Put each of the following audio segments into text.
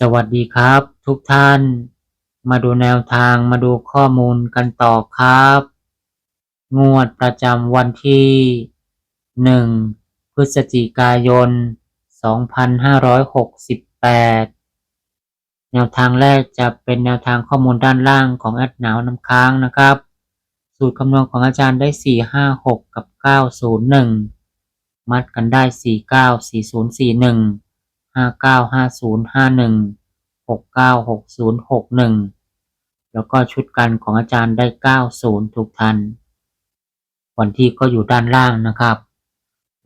สวัสดีครับ ทุกท่าน มาดูแนวทางมาดูข้อมูลกันต่อครับ งวดประจำวันที่ 1 พฤศจิกายน 2568 แนวทางแรกจะเป็นแนวทางข้อมูลด้านล่างของแอดหนาวน้ำค้างนะครับ สูตรคำนวณของอาจารย์ได้ 456 กับ 901 มัดกันได้ 494041 ห้าเก้าห้าศูนย์ห้าหนึ่งหกเก้าหกศูนย์หกหนึ่งแล้วก็ชุดกันของอาจารย์ได้เก้าศูนย์ทุกทัน วันที่ก็อยู่ด้านล่างนะครับ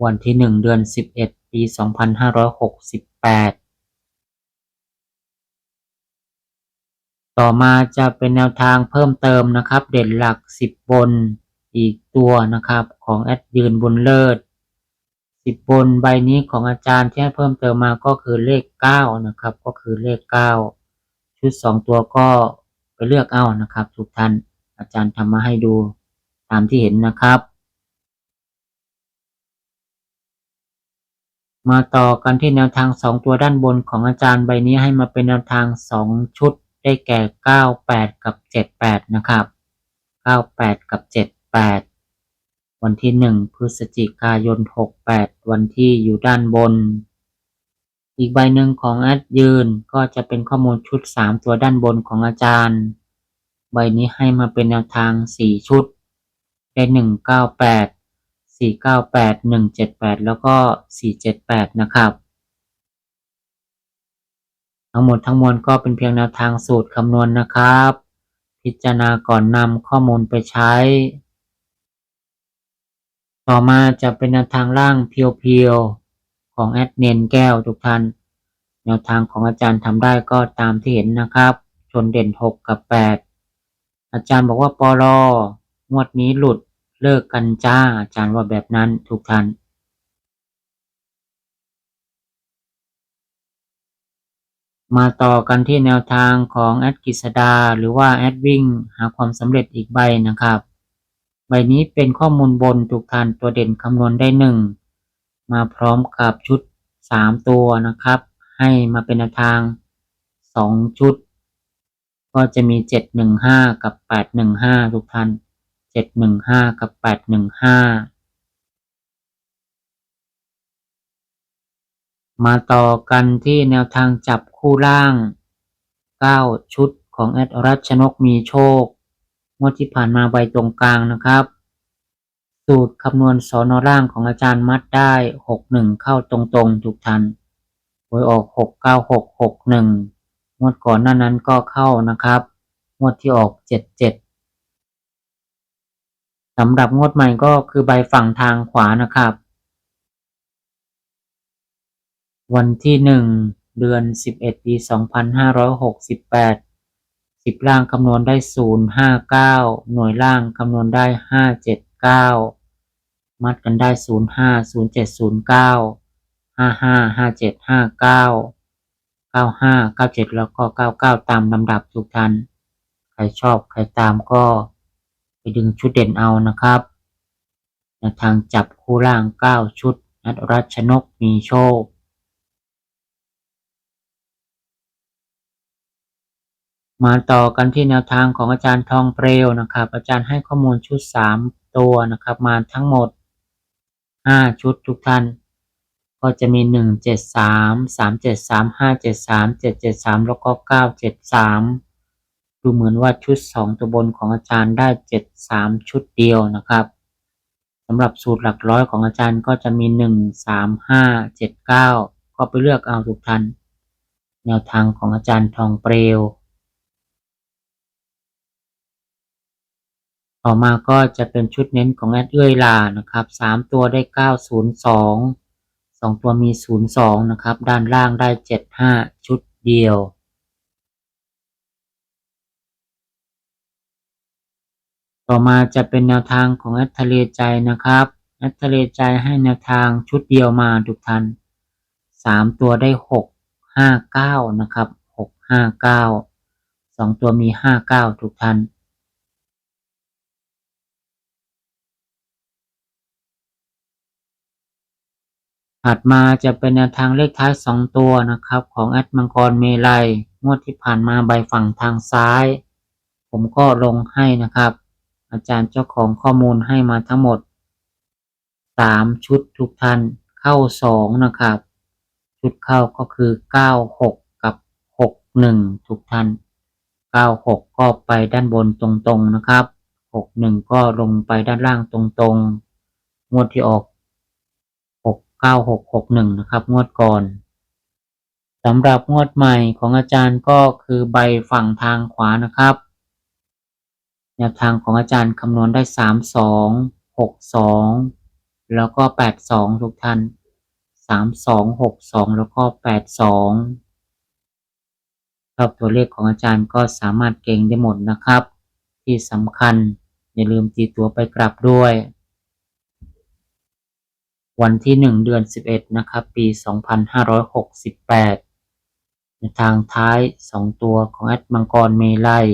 วันที่หนึ่งเดือนสิบเอ็ดปีสองพันห้าร้อยหกสิบแปดต่อมาจะเป็นแนวทางเพิ่มเติมนะครับ เด่นหลักสิบบนอีกตัวนะครับ ของแอดยืนบนเลิศ สิบบนใบนี้ของอาจารย์ที่ให้เพิ่มเติมมาก็คือเลขเก้านะครับ ก็คือเลขเก้าชุดสองตัวก็ไปเลือกเอานะครับ ทุกท่านอาจารย์ทำมาให้ดูตามที่เห็นนะครับ มาต่อกันที่แนวทางสองตัวด้านบนของอาจารย์ใบนี้ให้มาเป็นแนวทางสองชุดได้แก่เก้าแปดกับเจ็ดแปดนะครับเก้าแปดกับเจ็ดแปด วันที่หนึ่งพฤศจิกายนหกแปดวันที่อยู่ด้านบน อีกใบหนึ่งของแอดยืนก็จะเป็นข้อมูลชุดสามตัวด้านบนของอาจารย์ ใบนี้ให้มาเป็นแนวทางสี่ชุด ได้หนึ่งเก้าแปดสี่เก้าแปดหนึ่งเจ็ดแปดแล้วก็สี่เจ็ดแปดนะครับทั้งหมดทั้งมวลก็เป็นเพียงแนวทางสูตรคำนวณนนะครับ พิจารณาก่อนนำข้อมูลไปใช้ ต่อมาจะเป็นแนวทางล่างเพียวๆของแอดเนนแก้วทุกท่าน แนวทางของอาจารย์ทำได้ก็ตามที่เห็นนะครับ ชนเด่น 6 กับ 8 อาจารย์บอกว่าปอลองวดนี้หลุดเลิกกันจ้า อาจารย์ว่าแบบนั้นทุกท่านมาต่อกันที่แนวทางของแอดกิษดาหรือว่าแอดวิ่งหาความสำเร็จอีกใบนะครับ ใบนี้เป็นข้อมูลบนถูกทานตัวเด่นคำนวณได้หนึ่งมาพร้อมกับชุดสามตัวนะครับ ให้มาเป็นแนวทางสองชุด ก็จะมีเจ็ดหนึ่งห้ากับแปดหนึ่งห้าทุกท่านเจ็ดหนึ่งห้ากับแปดหนึ่งห้ามาต่อกันที่แนวทางจับคู่ล่างเก้าชุดของแอดรัชนกมีโชค งวดที่ผ่านมาใบตรงกลางนะครับ สูตรคำนวณสอนอร่างของอาจารย์มัดได้หกหนึ่งเข้าตรงๆทุกทันหวยออกหกเก้าหกหกหนึ่งงวดก่อนหน้านั้นก็เข้านะครับงวดที่ออกเจ็ดเจ็ดสำหรับงวดใหม่ก็คือใบฝั่งทางขวานะครับ วันที่หนึ่งเดือนสิบเอ็ดปีสองพันห้าร้อยหกสิบแปด สิบล่างคำนวณได้ศูนย์ห้าเก้าหน่วยล่างคำนวณได้ห้าเจ็ดเก้ามัดกันได้ศูนย์ห้าศูนย์เจ็ดศูนย์เก้าห้าห้าห้าเจ็ดห้าเก้าเก้าห้าเก้าเจ็ดแล้วก็เก้าเก้าตามลำดับทุกท่านใครชอบใครตามก็ไปดึงชุดเด่นเอานะครับในทางจับคู่ล่างเก้าชุดนัดรัชนกมีโชค มาต่อกันที่แนวทางของอาจารย์ทองเปลวนะครับ อาจารย์ให้ข้อมูลชุดสามตัวนะครับ มาทั้งหมดห้าชุดทุกท่าน ก็จะมีหนึ่งเจ็ดสามสามเจ็ดสามห้าเจ็ดสามเจ็ดเจ็ดสามแล้วก็เก้าเจ็ดสามดูเหมือนว่าชุดสองตัวบนของอาจารย์ได้เจ็ดสามชุดเดียวนะครับสำหรับสูตรหลักร้อยของอาจารย์ก็จะมีหนึ่งสามห้าเจ็ดเก้าก็ไปเลือกเอาทุกท่าน แนวทางของอาจารย์ทองเปลว ต่อมาก็จะเป็นชุดเน้นของแอดเอื้อยลานะครับสามตัวได้เก้าศูนย์สองสองตัวมีศูนย์สองนะครับ ด้านล่างได้เจ็ดห้าชุดเดียวต่อมาจะเป็นแนวทางของแอดทะเลใจนะครับแอดทะเลใจให้แนวทางชุดเดียวมาทุกท่านสามตัวได้หกห้าเก้านะครับหกห้าเก้าสองตัวมีห้าเก้าทุกท่าน ถัดมาจะเป็นแนวทางเลขท้ายสองตัวนะครับ ของแอดมังกรเมลัยงวดที่ผ่านมาใบฝั่งทางซ้าย ผมก็ลงให้นะครับ อาจารย์เจ้าของข้อมูลให้มาทั้งหมดสามชุดทุกท่านเข้าสองนะครับ ชุดเข้าก็คือเก้าหกกับหกหนึ่งทุกท่านเก้าหกก็ไปด้านบนตรงๆนะครับหกหนึ่งก็ลงไปด้านล่างตรงๆ งวดที่ออก หกเก้าหกหกหนึ่งนะครับ งวดก่อนสำหรับงวดใหม่ของอาจารย์ก็คือใบฝั่งทางขวานะครับแนวทางของอาจารย์คำนวณได้สามสองหกสองแล้วก็แปดสองทุกท่านสามสองหกสองแล้วก็แปดสอบตัวเลขของอาจารย์ก็สามารถเก่งได้หมดนะครับ ที่สำคัญอย่าลืมตีตัวไปกลับด้วย วันที่หนึ่งเดือนสิบเอ็ดนะครับ ปีสองพันห้าร้อยหกสิบแปดในทางท้ายสองตัวของแอดมังกรเมลัย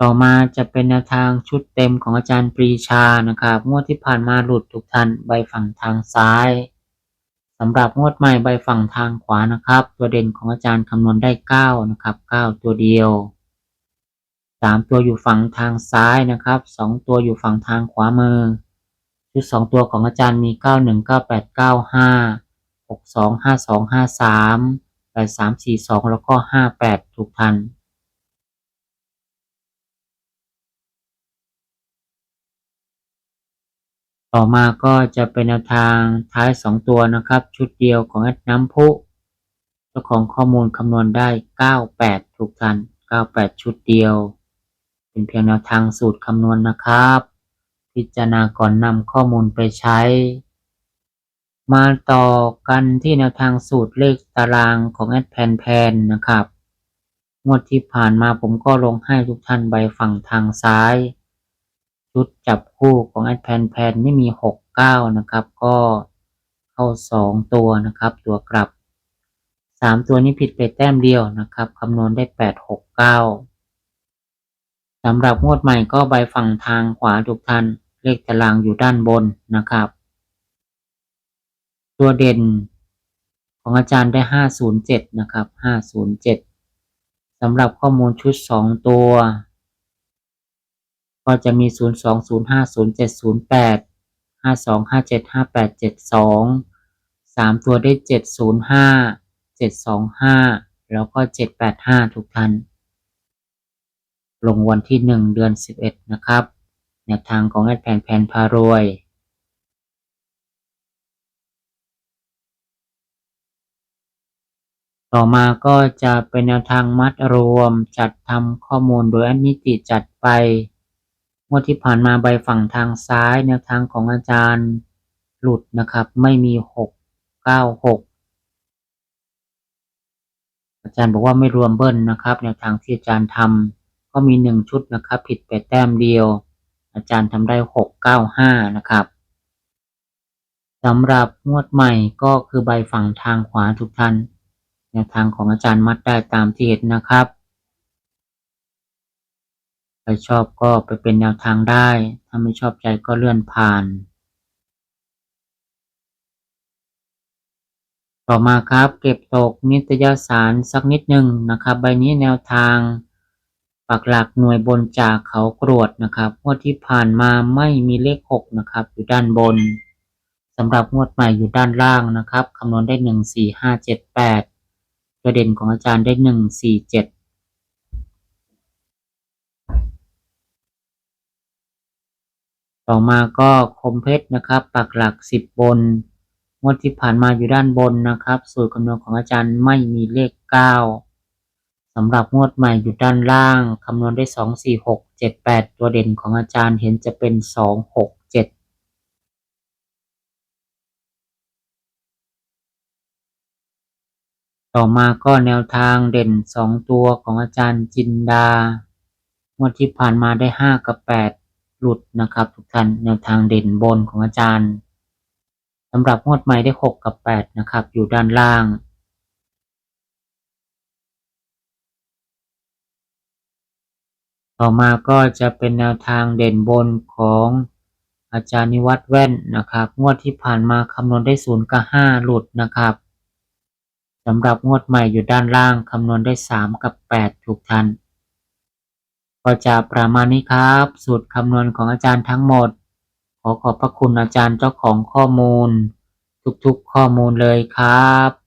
ต่อมาจะเป็นแนวทางชุดเต็มของอาจารย์ปรีชานะครับ งวดที่ผ่านมาหลุดทุกท่านใบฝั่งทางซ้ายสำหรับงวดใหม่ใบฝั่งทางขวานะครับ ตัวเด่นของอาจารย์คำนวณได้เก้านะครับเก้าตัวเดียว สามตัวอยู่ฝั่งทางซ้ายนะครับสองตัวอยู่ฝั่งทางขวามือ ชุดสองตัวของอาจารย์มีเก้าหนึ่งเก้าแปดเก้าห้าหกสองห้าสองห้าสามแปดสามสี่สองแล้วก็ห้าแปดทุกท่านต่อมาก็จะเป็นแนวทางท้ายสองตัวนะครับ ชุดเดียวของแอดน้ำพุเจ้าของข้อมูลคำนวณได้เก้าแปดทุกท่านเก้าแปดชุดเดียว เป็นเพียงแนวทางสูตรคำนวณนะครับ พิจารณาก่อนนำข้อมูลไปใช้ มาต่อกันที่แนวทางสูตรเลขตารางของแอดแพนแพนนะครับงวดที่ผ่านมาผมก็ลงให้ทุกท่านใบฝั่งทางซ้าย ชุดจับคู่ของแอดแพนแพนไม่มีหกเก้านะครับ ก็เข้าสองตัวนะครับ ตัวกลับสามตัวนี้ผิดไปแต้มเดียวนะครับคำนวณได้แปดหกเก้า สำหรับงวดใหม่ก็ใบฝั่งทางขวาทุกท่าน เลขตารางอยู่ด้านบนนะครับ ตัวเด่นของอาจารย์ได้ห้าศูนย์เจ็ดนะครับห้าศูนย์เจ็ดสำหรับข้อมูลชุดสองตัว ก็จะมี 0 2 0 5 0 7 0 8 5 2 5 7 5 8 7 2 3 ตัวได้ 7 0 5 7 2 5 แล้วก็ 7 8 5 ทุกท่าน ลงวันที่ 1 เดือน 11 นะครับ แนวทางของแอดแผนแผนพารวยต่อมาก็จะเป็นแนวทางมัดรวมจัดทำข้อมูลโดยอนิติจัดไปงวดที่ผ่านมาใบฝั่งทางซ้ายแนวทางของอาจารย์หลุดนะครับ ไม่มีหกเก้าหกอาจารย์บอกว่าไม่รวมเบิ้ลนะครับ แนวทางที่อาจารย์ทำ ก็มีหนึ่งชุดนะครับ ผิดไปแต้มเดียว อาจารย์ทำได้หกเก้าห้านะครับสำหรับงวดใหม่ก็คือใบฝั่งทางขวาทุกท่านแนวทางของอาจารย์มัดได้ตามที่เห็นนะครับใครชอบก็ไปเป็นแนวทางได้ ถ้าไม่ชอบใจก็เลื่อนผ่าน ต่อมาครับ เก็บตกนิตยสารสักนิดหนึ่งนะครับ ใบนี้แนวทาง ปักหลักหน่วยบนจากเขากรวดนะครับงวดที่ผ่านมาไม่มีเลขหกนะครับ อยู่ด้านบนสำหรับงวดใหม่อยู่ด้านล่างนะครับคำนวณได้หนึ่งสี่ห้าเจ็ดแปดประเด็นของอาจารย์ได้หนึ่งสี่เจ็ดต่อมาก็คมเพชรนะครับ ปักหลักสิบบน งวดที่ผ่านมาอยู่ด้านบนนะครับ สูตรคำนวณของอาจารย์ไม่มีเลขเก้า สำหรับงวดใหม่อยู่ด้านล่าง คำนวณได้สองสี่หกเจ็ดแปดตัวเด่นของอาจารย์เห็นจะเป็นสองหกเจ็ดต่อมาก็แนวทางเด่นสองตัวของอาจารย์จินดางวดที่ผ่านมาได้ห้ากับแปดหลุดนะครับทุกท่านแนวทางเด่นบนของอาจารย์สำหรับงวดใหม่ได้หกกับแปดนะครับอยู่ด้านล่าง ต่อมาก็จะเป็นแนวทางเด่นบนของอาจารย์นิวัฒน์แว่นนะครับ งวดที่ผ่านมาคำนวณได้ศูนย์กับห้าหลุดนะครับสำหรับงวดใหม่อยู่ด้านล่างคำนวณได้สามกับแปดถูกทัน ก็จะประมาณนี้ครับ สูตรคำนวณของอาจารย์ทั้งหมด ขอขอบพระคุณอาจารย์เจ้าของข้อมูล ทุกๆข้อมูลเลยครับ